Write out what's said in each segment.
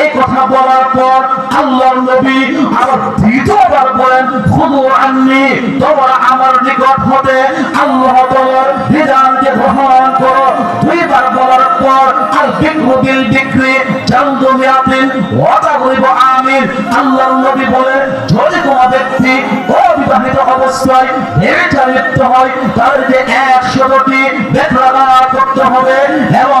এই কথা বলার পর আল্লাহর নবী আবার দ্বিতীয়বার বলেন, খুদু আন্নি, তোমরা আমার নিকট হতে আল্লাহ করো। দুইবার বলার পর, আল বিক্রু আমিন। আল্লাহর নবী যদি কোনো ব্যক্তি অবিবাহিত অবস্থায় হয়, তাদেরকে একশোটি বেতরা করতে হবে এবং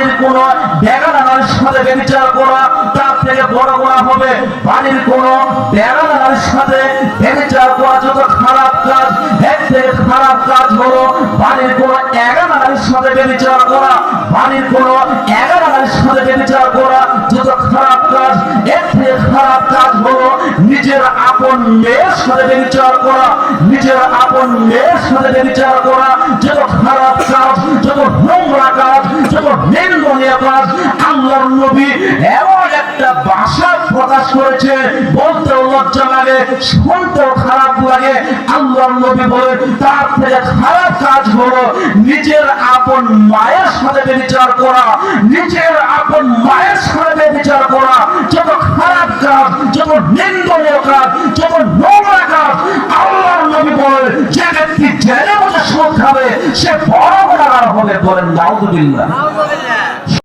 বাড়ির কোন করা তার থেকে বড় হবে। বাড়ির কোন সাথে করা যত খারাপ কাজ এর থেকে খারাপ হলো, নিজের আপন মেয়ের সাথে করা নিজের আপন মেয়ের সাথে করা যত খারাপ কাজ, যত নোংরা কাজ প্রকাশ করেছে, বলতেও লজ্জা লাগে, শুনতেও খারাপ লাগে। আল্লাহর নবী বলে তার থেকে খারাপ কাজ হলো নিজের আপন মায়ের সাথে বিচার করা, নিজের আপন মায়ের সাথে বিচার করা। যত খারাপ কাজ, যত নিন্দনীয় কাজ, যত নোংরা কাজ, আল্লাহর নবী বলেন, যে ব্যক্তি জেনে বসে সুদ খাবে, সে বড় গুণাগার হবে বলেন, নাউজুবিল্লাহ।